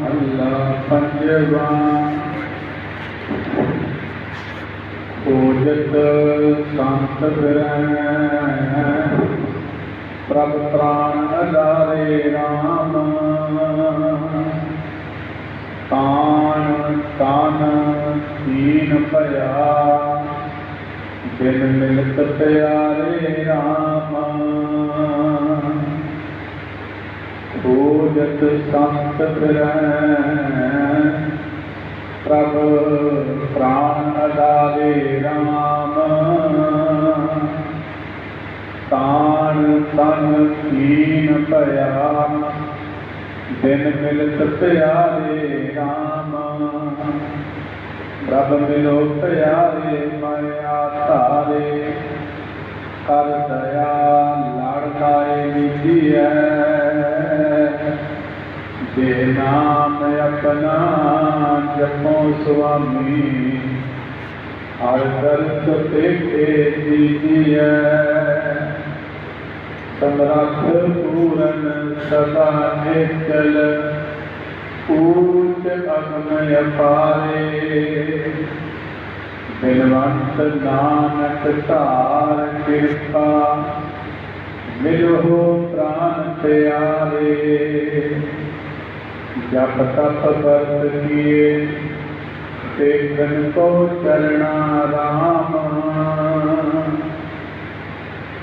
ਮਹੱਲਾ ਪੰਜਵਾ ਪੂਜਤ ਸੰਤ ਫਿਰੈ ਪ੍ਰਭ ਪ੍ਰਾਨ ਅਦਾਰੇ RAM ਤਾਨ ਤਾਨ ਦੀਨ ਭਇਆ ਬਿਨ ਮਿਲਤ ਪਿਆਰੇ ਪੂਜਤ ਸੰਤ ਫਿਰੈ ਪ੍ਰਭ ਪ੍ਰਾਨ ਅਦਾਰੇ RAM ਤਾਨ ਤਨ ਕੀਨ ਭਇਆ ਦਿਨ ਮਿਲਤ ਪਿਆਰੇ RAM ਪ੍ਰਭ ਮਿਲੋ ਪਿਆਰੇ, ਮਾਇਆ ਧਾਰੇ। ਕਰ ਦਇਆ ਲੜ ਲਾਏ ਵਿਧੀਐ ਜੇ ਨਾਮ ਆਪਣਾ ਜਪੋ ਸੁਆਮੀ। ਹਰ ਦਰਸ ਤੇ ਦੀਜੀਐ ਸਮਰੱਥ ਪੂਰਨ ਸਦਾ ਨਿਚਲ ਊਚ ਅਗਮ ਅਪਾਰੇ। ਬਿਨਵੰਤ ਨਾਨਕ ਧਾਰ ਕਿਰਪਾ। ਮਿਲੋ ਪ੍ਰਾਨ ਪਿਆਰੇ। ਜਪ ਤਪ ਵਰਤ ਕੀਏ ਤੇਗਨ ਕੋ ਚਰਣਾ ਰਾਮ।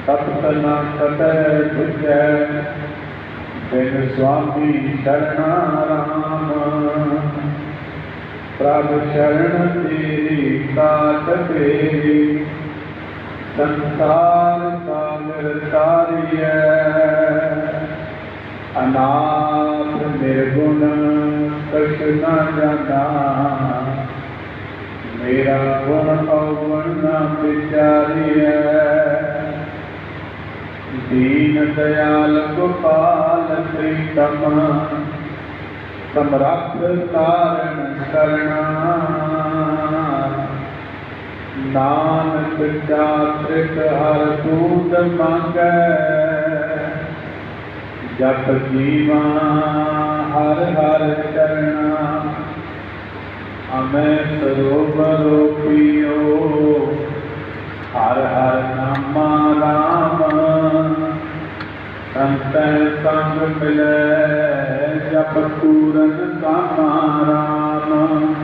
ਤਪ ਤਨਾ ਕਟੈ ਤੁਜੈ ਬਿਨ ਸੁਆਮੀ ਸ਼ਰਣਾ ਰਾਮ। ਪ੍ਰਭ ਸ਼ਰਨ ਤੇਰੀ ਕਾਟ ਤੇਰੀ, ਸੰਸਾਰ ਸਾਗਰ ਤਾਰੀਐ। ਅਨਾਥ ਨਿਰਗੁਣ ਕਸ਼ਨਾ ਜਾਂਦਾ। ਮੇਰਾ ਗੁਣ ਅਵਗੁਣ ਨਾ ਵਿਚਾਰੀਐ। ਦੀਨ ਦਇਆਲ ਗੋਪਾਲ ਪ੍ਰੀਤਮ, ਸਮਰੱਥ ਕਾਰਣ ਕਰਣਾ। ਨਾਨਕ ਚਾਤ੍ਰਿਕ ਹਰ ਦੂਤ ਮੰਗੈ। ਜਪ ਜੀਵਾ ਹਰ ਹਰ ਚਰਣਾ। ਅਮੈ ਸਰੋਵਰੋ ਪੀਓ ਹਰ ਹਰ ਨਾਮਾ ਰਾਮ। ਸੰਤੈ ਸੰਗ ਮਿਲੈ, ਜਪ ਪੂਰਨ ਕਾਮਾ ਰਾਮ।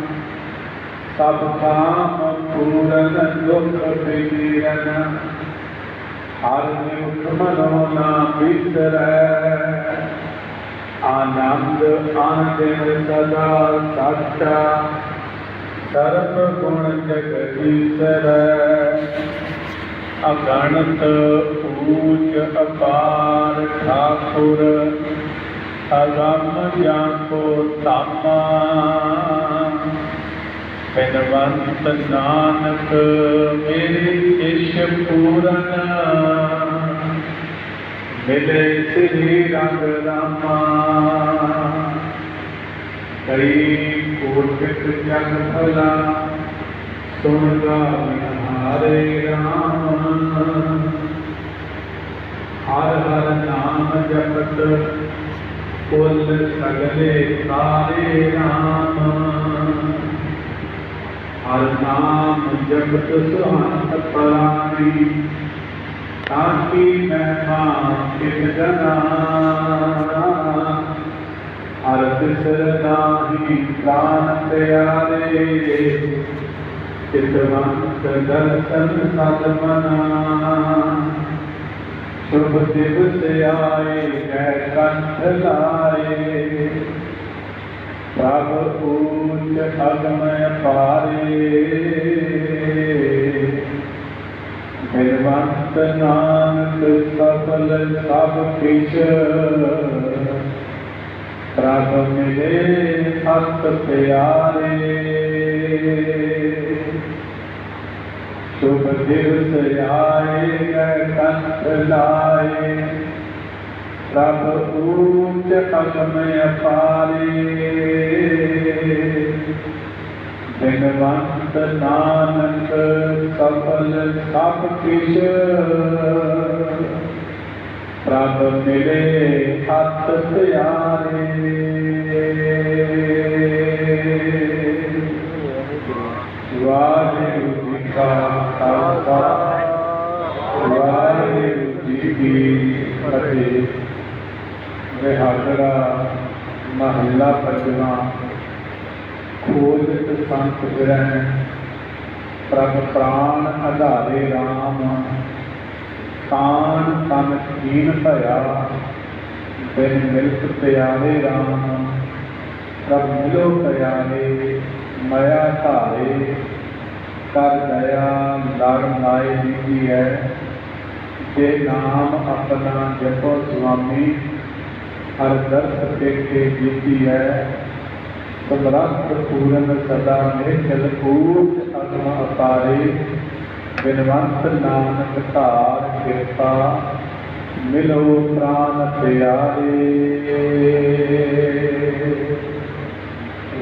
ਸਭ ਕਾਮ ਪੂਰਨ ਦੁਖ ਬਿਗਰਨ ਹਰ ਨਿਉ ਮਨੋ ਨਾ ਬਿਸਰੈ ਆਨੰਦ ਆਨੰਦ ਸਦਾ ਸੱਚਾ। ਸਰਬ ਗੁਣ ਜਗਦੀਸ਼ਰੈ ਅਗਣਤ ਪੂਜ ਅਪਾਰ ਠਾਕੁਰ। ਅਗੰਮ ਜਾਂਕੋ ਤਾਮਾ ਬਿਨਵੰਤ ਨਾਨਕ, ਮੇਰੇ ਇਸ਼ ਪੂਰਨ। ਮਿਲੇ ਸ੍ਰੀ ਰੰਗ ਰਾਮਾ। ਕਈ ਕੋਟਿਕ ਜਗ ਭਲਾ, ਸੁਣ ਹਾਰੇ ਰਾਮ। ਹਰ ਹਰ ਨਾਮ ਜਪਤ, ਕੁਲ ਸਗਲੇ ਸਾਰੇ ਰਾਮ। ਹਰ ਨਾਮ ਜਪਤ ਸੁਹਾਨ ਪਰਾਨੀ ਤਾਕੀ ਮਹਿਮਾ ਕਿਤ ਜਨਾ ਹਰ ਤਿਸਰ ਨਾਹੀ ਪ੍ਰਾਨ ਪਿਆਰੇ। ਚਿਤਵੰਤ ਦਰਸ਼ਨ ਸਦ ਮਨਾ। ਸ਼ੁਭ ਦਿਵਸ ਆਏ ਗੈ ਕੰਠ ਲਾਏ। ਪ੍ਰਭ ਊਚ ਅਗਮ ਪਾਰੇ। ਬਿਰਵੰਤ ਨਾਨਕ ਸਫਲ ਸਭ ਕਿਛ। ਪ੍ਰਭ ਮਿਲੇ ਹੱਥ ਪਿਆਰੇ। ਸ਼ੁਭ ਦਿਵਸ ਆਏ ਗੈ ਕੰਠ ਲਾਏ। ਪ੍ਰਭ ਊਚ ਅਗਮ ਅਪਾਰੇ। ਬਿਨਵੰਤ ਨਾਨਕ ਸਫਲ ਸਭ ਕਿਛ। ਪ੍ਰਭ ਮਿਲੇ ਹੱਥ ਪਿਆਰੇ। ਵਾਹਿਗੁਰੂ ਜੀ ਕਾ ਖਾਲਸਾ। ਵਾਹਿਗੁਰੂ ਜੀ ਕੀ ਫਤਿਹ। ਵਿਹਾਗੜਾ ਮਹੱਲਾ ਪੰਜਵਾਂ। ਖੋਜ ਖੋਜਤ ਸੰਤ ਫਿਰੈ ਪ੍ਰਭ ਪ੍ਰਾਨ ਆਧਾਰੇ RAM ਤਾਨ ਤਨ ਕੀਨ ਭਇਆ, ਬਿਨ ਮਿਲਤ ਪਿਆਰੇ RAM ਪ੍ਰਭ ਮਿਲੋ ਪਿਆਰੇ, ਮਾਇਆ ਧਾਰੇ, ਕਰ ਦਇਆ ਦਰ ਲਾਏ ਦੀ ਹੈ। ਜੇ ਨਾਮ ਆਪਣਾ ਜਪੋ ਸੁਆਮੀ, ਹਰ ਦਰਸ ਦੇਖੇ ਜੀਤੀ ਹੈ। ਸਮਰੱਥ ਪੂਰਨ ਸਦਾ ਨਿਰਜਲ ਕੂਟ ਅਗਮ ਅਪਾਰੇ ਬਿਨਵੰਤ ਨਾਨਕ ਧਾਰ ਕਿਰਪਾ ਮਿਲੋ ਪ੍ਰਾਨ ਪਿਆਰੇ।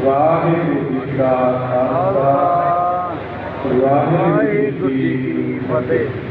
ਵਾਹਿਗੁਰੂ ਜੀ ਕਾ ਖਾਲਸਾ ਵਾਹਿਗੁਰੂ ਜੀ ਕੀ ਫਤਿਹ।